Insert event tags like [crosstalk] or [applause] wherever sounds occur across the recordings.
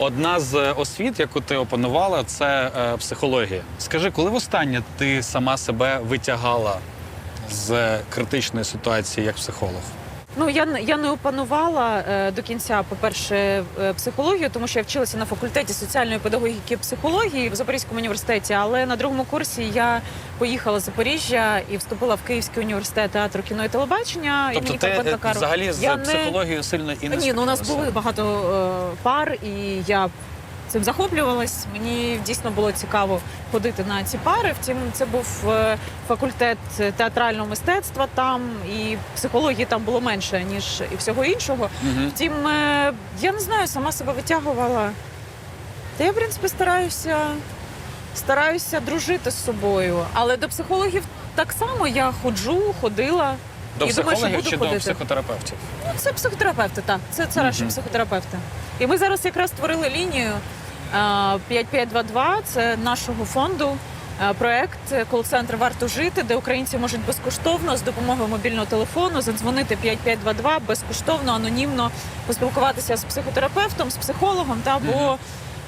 Одна з освіт, яку ти опанувала, це е, психологія. Скажи, коли востаннє ти сама себе витягала з критичної ситуації як психолог? Ну я не- я не опанувала е, до кінця, по-перше, е, психологію, тому що я вчилася на факультеті соціальної педагогіки і психології в Запорізькому університеті. Але на другому курсі я поїхала з Запоріжжя і вступила в Київський університет театру кіно і телебачення. Тобто ти е, взагалі з Я не- психологією сильно і не Ні, ну у нас були багато е, пар, і я цим захоплювалась. Мені дійсно було цікаво ходити на ці пари. Втім, це був е, факультет театрального мистецтва там, і психології там було менше ніж і всього іншого. Мгм. Втім, е, я не знаю, сама себе витягувала. Та я, в принципі, стараюся, стараюся дружити з собою. Але до психологів так само я ходжу, ходила. До і думаю, що психологів буду чи до психотерапевтів? Ну, це психотерапевти, так. Це, це наші Мгм. психотерапевти. І ми зараз якраз створили лінію 5522, це нашого фонду. Проект кол-центр варто жити, де українці можуть безкоштовно з допомогою мобільного телефону задзвонити 5522 безкоштовно, анонімно поспілкуватися з психотерапевтом, з психологом. Та бо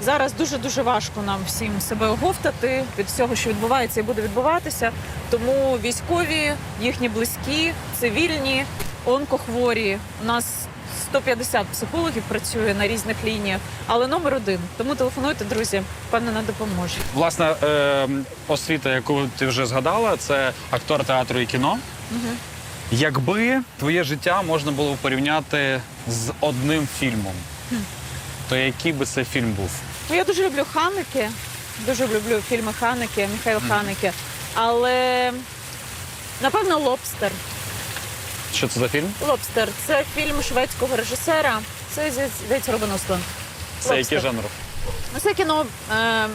зараз дуже дуже важко нам всім себе оговтати від всього, що відбувається і буде відбуватися. Тому військові, їхні близькі, цивільні, онкохворі. У нас 150 психологів працює на різних лініях, але номер один. Тому телефонуйте, друзі, впевнена, допоможе. Власне, е, освіта, яку ти вже згадала, це актор театру і кіно. Якби твоє життя можна було порівняти з одним фільмом, то який би це фільм був? Ну, я дуже люблю Ханеке, дуже люблю фільми Ханеке, Михайло Ханеке. Але напевно Лобстер. Що це за фільм? Лобстер це фільм шведського режисера. Це здається Робин Ослан. Це який жанр? Ну, це кіно е,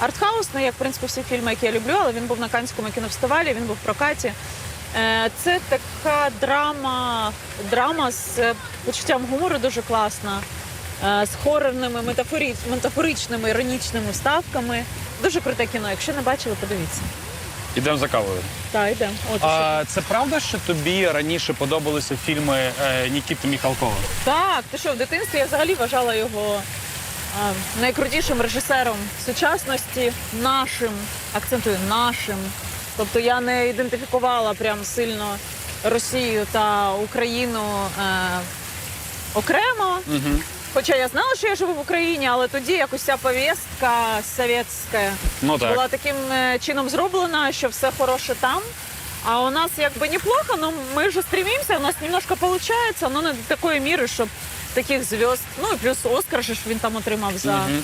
артхаусне, як в принципі всі фільми, які я люблю, але він був на Канському кінофестивалі, він був в прокаті. Е, це така драма, драма з е, почуттям гумору дуже класна, е, з хорорними, метафорі, метафоричними, іронічними вставками. Дуже круте кіно. Якщо не бачили, подивіться. Ідемо за кавою. Так, йдемо. От, А, це правда, що тобі раніше подобалися фільми е, Нікіти Міхалкова? Так, ти що в дитинстві я взагалі вважала його а, найкрутішим режисером сучасності, нашим, акцентую нашим. Тобто я не ідентифікувала прям сильно Росію та Україну е, окремо. Угу. Хоча я знала, що я живу в Україні, але тоді якось ця повістка совєтська Ну так. була таким е, чином зроблена, що все хороше там. А у нас якби неплохо, но ми ж стремимося, у нас немножко получается, но не до такої міри, щоб таких зв'язд. Ну і плюс Оскар ж він там отримав за, Мгм.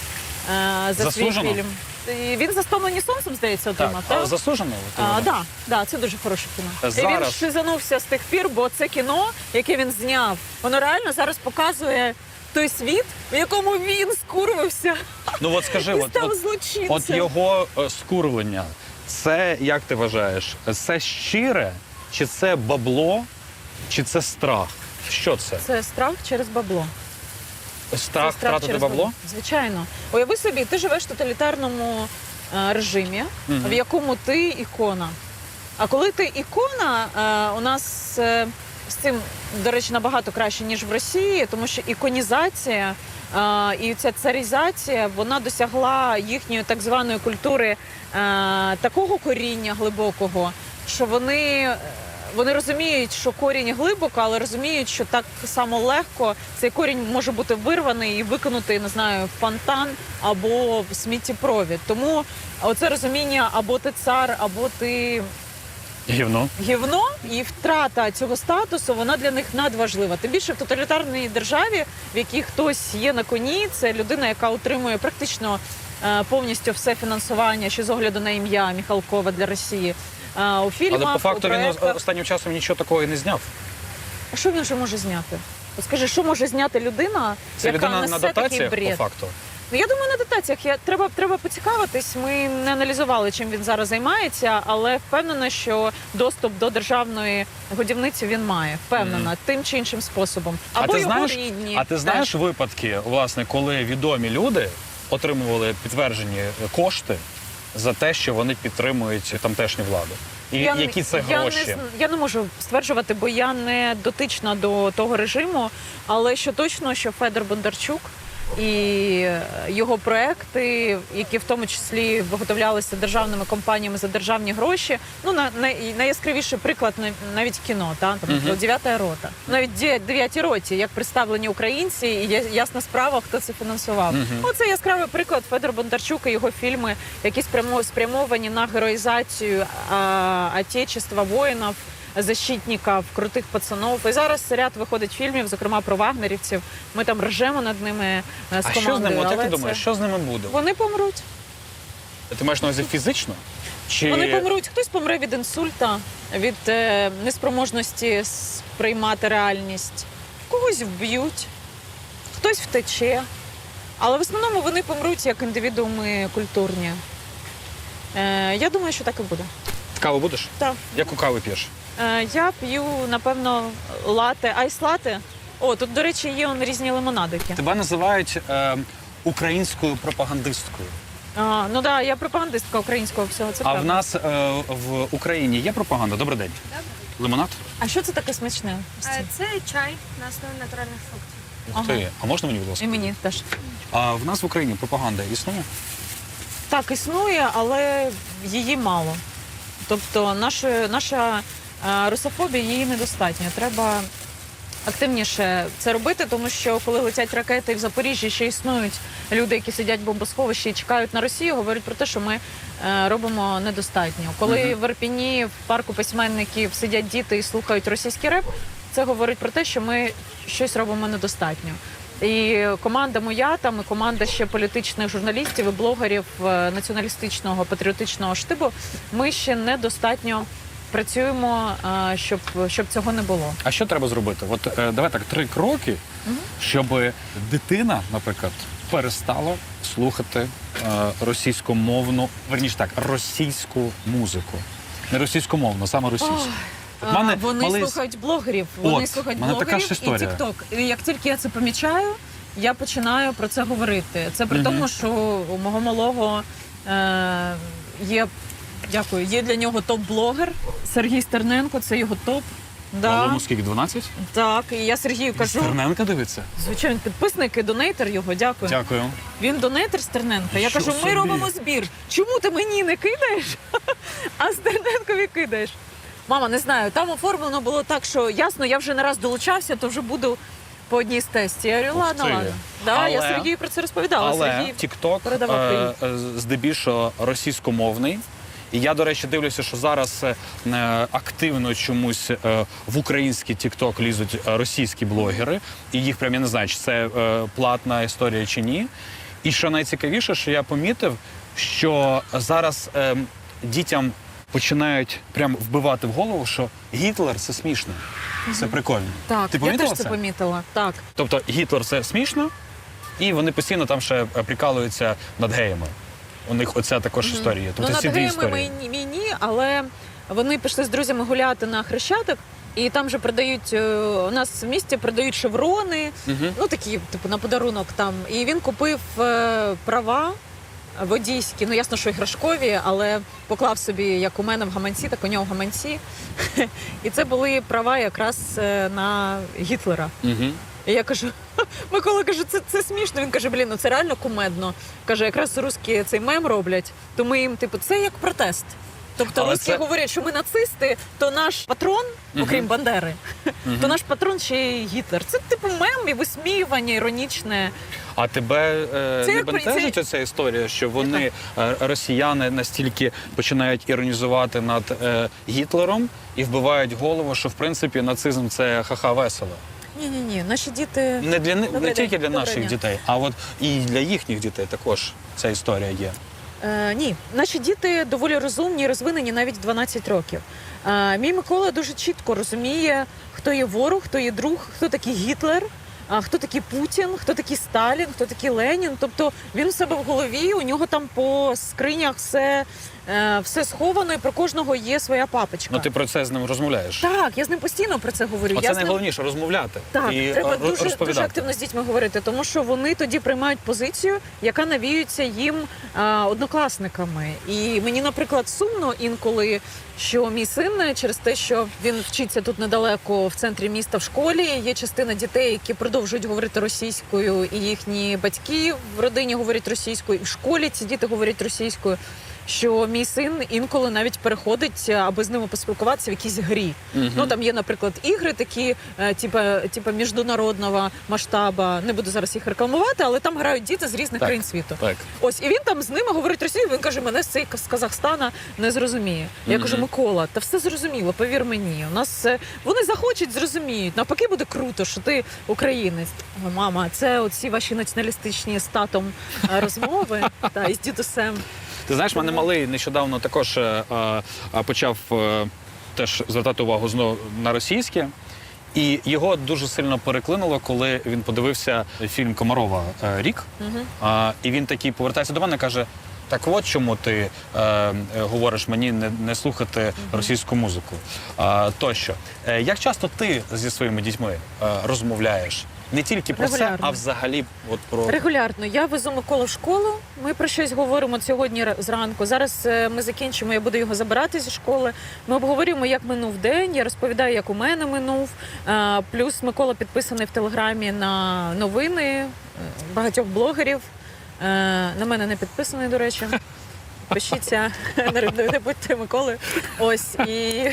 е, за свій фільм. І він за «Стомлені сонцем, здається, Так. отримав. А так? заслужено? вважаєш? да, да, це дуже хороше кіно. І він шизанувся з тих пір, бо це кіно, яке він зняв, воно реально зараз показує той світ, в якому він скурвився Ну от скажи, [laughs] і от, став от, злочинцем. от його е, скурвлення, це як ти вважаєш? Це щире, чи це бабло, чи це страх? Що це? Це страх через бабло. Страх Це втратити через бабло? Звичайно. Уяви собі, ти живеш в тоталітарному е, режимі, Мгм. в якому ти ікона. А коли ти ікона, е, у нас е, цим, до речі, набагато краще, ніж в Росії, тому що іконізація е, і ця царізація вона досягла їхньої так званої культури е, такого коріння глибокого, що вони. Вони розуміють, що корінь глибоко, але розуміють, що так само легко цей корінь може бути вирваний і викинутий, не знаю, в фонтан або в сміттєпровід. Тому оце розуміння або ти цар, або ти Гівно. гівно, і втрата цього статусу вона для них надважлива. Тим більше в тоталітарній державі, в якій хтось є на коні, це людина, яка отримує практично е, повністю все фінансування, ще з огляду на ім'я Міхалкова для Росії. Е, У фільмах, Але по факту у він проектах. останнім часом нічого такого і не зняв. А що він ще може зняти? От Скажи, що може зняти людина, Це яка людина несе на такий дотаціях, по факту. Ну, я думаю, на дотаціях я треба, треба поцікавитись. Ми не аналізували, чим він зараз займається, але впевнена, що доступ до державної годівниці він має. Впевнена, тим чи іншим способом. Або а ти його знаєш, рідні. а ти знаєш випадки, власне, коли відомі люди отримували підтверджені кошти за те, що вони підтримують тамтешню владу? І Я які це я гроші? Не, я не можу стверджувати, бо я не дотична до того режиму. Але що точно, що Федор Бондарчук і його проекти, які в тому числі виготовлялися державними компаніями за державні гроші. Ну на най- найяскравіший приклад на- навіть кіно, та там Мгм. дев'ята рота. Навіть «Де- дев'ятій роті, як представлені українці, і ясна справа, хто це фінансував. Мгм. Ну, яскравий приклад Федор Бондарчук і його фільми, які спрямо- спрямовані на героїзацію а, отечества, воїнів, защитників, крутих пацанов. І зараз ряд виходить фільмів, зокрема про вагнерівців. Ми там ржемо над ними е, з А що з ними? От як ти думаєш, що з ними буде? Вони помруть. Ти маєш на увазі фізично? Чи Вони помруть. Хтось помре від інсульта, від е, неспроможності сприймати реальність. Когось вб'ють, хтось втече. Але в основному вони помруть як індивідууми культурні. Е, я думаю, що так і буде. каву будеш? Так. Яку каву п'єш? Е, я п'ю, напевно, лате, айс-лате. О, тут, до речі, є он, різні лимонадики. Тебе називають е, українською пропагандисткою. А, ну так, да, я пропагандистка українського всього. Це а правда. в нас е, в Україні є пропаганда? Добрий день. Лимонад? А що це таке смачне? Е, Це чай на основі натуральних фруктів. Ух ти. А можна мені, будь І мені теж. А в нас в Україні пропаганда існує? Так, існує, але її мало. Тобто наша, наша русофобія її недостатньо. Треба активніше це робити, тому що коли летять ракети і в Запоріжжі ще існують люди, які сидять в бомбосховищі і чекають на Росію, говорять про те, що ми е, робимо недостатньо. Коли Мгм. в Ірпіні в парку письменників сидять діти і слухають російський реп, це говорить про те, що ми щось робимо недостатньо. І команда моя там і команда ще політичних журналістів і блогерів е, націоналістичного патріотичного штибу. Ми ще недостатньо працюємо, щоб, щоб цього не було. А що треба зробити? От е, давай так, три кроки, щоб дитина, наприклад, перестала слухати е, російськомовну, верніше так, російську музику. Не російськомовну, саме російську. А, мене вони малий- слухають блогерів. Вони От, слухають блогерів ж і тікток. І як тільки я це помічаю, я починаю про це говорити. Це при Мгм. тому, що у мого малого е, є. Дякую. Є для нього топ-блогер Сергій Стерненко. Це його топ. Да. Малому скільки, 12? Так, і я Сергію кажу, Стерненка дивиться? звичайно, підписник і донейтер його. Дякую. Дякую. Він донейтер Стерненка. Я Що кажу, ми собі? робимо збір. Чому ти мені не кидаєш, [laughs] а Стерненкові кидаєш? Мама, не знаю, там оформлено було так, що ясно, я вже не раз долучався, то вже буду по одній з тесті. Я говорю, Ух ладно, ти. ладно. Да, я Але- Сергію про це розповідала. Але Сергій TikTok передавав е, е, здебільшого російськомовний. І я, до речі, дивлюся, що зараз е, активно чомусь е, в український TikTok лізуть е, російські блогери, і їх прям я не знаю, чи це е, платна історія чи ні. І що найцікавіше, що я помітив, що зараз е, дітям починають прям вбивати в голову, що Гітлер це смішно, це прикольно. Так, Ти я помітила теж це це? помітила. Так. Тобто Гітлер це смішно, і вони постійно там ще е, прикалуються над геями. У них оця також історія. Тобто ну, ці дві історії. ми ні, ні, але вони пішли з друзями гуляти на Хрещатик, і там же продають е, у нас в місті продають шеврони, Мгм. ну такі, типу, на подарунок там. І він купив е, права. Водійські, ну ясно, що іграшкові, але поклав собі, як у мене в гаманці, так у нього в гаманці. [laughs] І це були права якраз е, на Гітлера. Мгм. І я кажу, [laughs] Микола каже, це, це смішно. Він каже, блін, ну це реально кумедно. Каже, якраз русські цей мем роблять, то ми їм, типу, це як протест. Тобто Але русські це- говорять, що ми нацисти, то наш патрон, окрім Бандери, то наш патрон ще й Гітлер. Це типу мем і висміювання, іронічне. А тебе е, Це не як бентежить це- оця історія, що вони, е, росіяни, настільки починають іронізувати над е, Гітлером і вбивають голову, що в принципі нацизм це ха-ха весело. Ні, ні, ні. Наші діти Не для ни- не тільки для наших дня. дітей, а от і для їхніх дітей також ця історія є. Е, ні, наші діти доволі розумні, розвинені навіть в 12 років. Е, мій Микола дуже чітко розуміє, хто є ворог, хто є друг, хто такий Гітлер. А хто такий Путін, хто такий Сталін, хто такий Ленін? Тобто він у себе в голові, у нього там по скринях все е, все сховано, і про кожного є своя папочка. Ну ти про це з ним розмовляєш. Так, я з ним постійно про це говорю. Оце я з ним... найголовніше розмовляти Так, і треба е, дуже, розповідати. дуже активно з дітьми говорити, тому що вони тоді приймають позицію, яка навіюється їм а, однокласниками. І мені, наприклад, сумно інколи, що мій син через те, що він вчиться тут недалеко в центрі міста в школі. Є частина дітей, які продовжують говорити російською, і їхні батьки в родині говорять російською, і в школі ці діти говорять російською. Що мій син інколи навіть переходить, аби з ними поспілкуватися в якійсь грі. Мгм. Ну там є, наприклад, ігри такі, е, типа, типа міжнародного масштабу. Не буду зараз їх рекламувати, але там грають діти з різних Так. країн світу. Так. Ось і він там з ними говорить російською. Він каже, мене з цей з Казахстана не зрозуміє. Я кажу, Микола, та все зрозуміло, повір мені. У нас е, вони захочуть, зрозуміють. Навпаки, буде круто, що ти українець. Мама, це оці ваші націоналістичні з татом е, розмови та із дідусем. Ти знаєш, мене малий нещодавно також е, е, почав е, теж звертати увагу знову на російське. І його дуже сильно переклинуло, коли він подивився фільм Комарова е, Рік. Угу. А, і він такий повертається до мене і каже: так от чому ти е, е, говориш мені не, не слухати російську музику. А, тощо. Е, як часто ти зі своїми дітьми е, розмовляєш? Не тільки про це, а взагалі от про Регулярно я везу Миколу в школу. Ми про щось говоримо сьогодні зранку. Зараз е, ми закінчимо. Я буду його забирати зі школи. Ми обговорюємо, як минув день. Я розповідаю, як у мене минув. Е, Плюс Микола підписаний в телеграмі на новини е, багатьох блогерів. На мене не підписаний, до речі. [laughs] Пишіться, не не будьте Миколи. Ось і,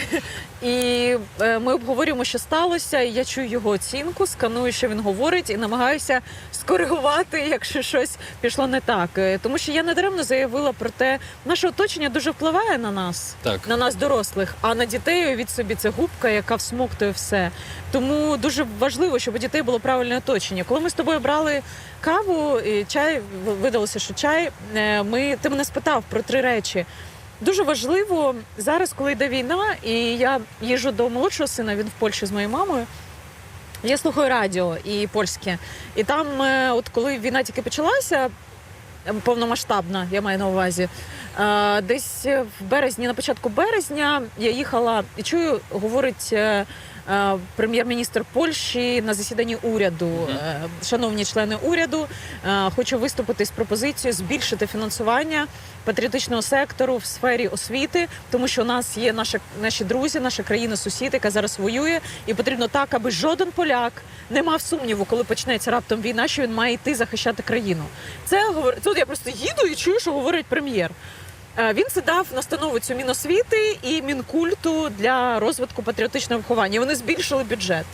і е, ми обговорюємо, що сталося. і Я чую його оцінку, сканую, що він говорить, і намагаюся скоригувати, якщо щось пішло не так. Е, Тому що я недаремно заявила про те, наше оточення дуже впливає на нас, так. на нас, дорослих, а на дітей від собі це губка, яка всмоктує все. Тому дуже важливо, щоб у дітей було правильне оточення. Коли ми з тобою брали каву і чай, видалося, що чай. е, Ми ти мене спитав про три речі. Дуже важливо зараз, коли йде війна, і я їжджу до молодшого сина, він в Польщі з моєю мамою. Я слухаю радіо і польське. І там, е, от коли війна тільки почалася, е, повномасштабна, я маю на увазі. е, Десь в березні, на початку березня, я їхала і чую, говорить е, прем'єр-міністр Польщі на засіданні уряду. Е, Шановні члени уряду, е, хочу виступити з пропозицією збільшити фінансування патріотичного сектору в сфері освіти, тому що у нас є наша, наші друзі, наша країна-сусід, яка зараз воює, і потрібно так, аби жоден поляк не мав сумніву, коли почнеться раптом війна, що він має йти захищати країну. Це говор- тут я просто їду і чую, що говорить прем'єр. Е, Він сідав на настанову цю Міносвіти і Мінкульту для розвитку патріотичного виховання. Вони збільшили бюджет.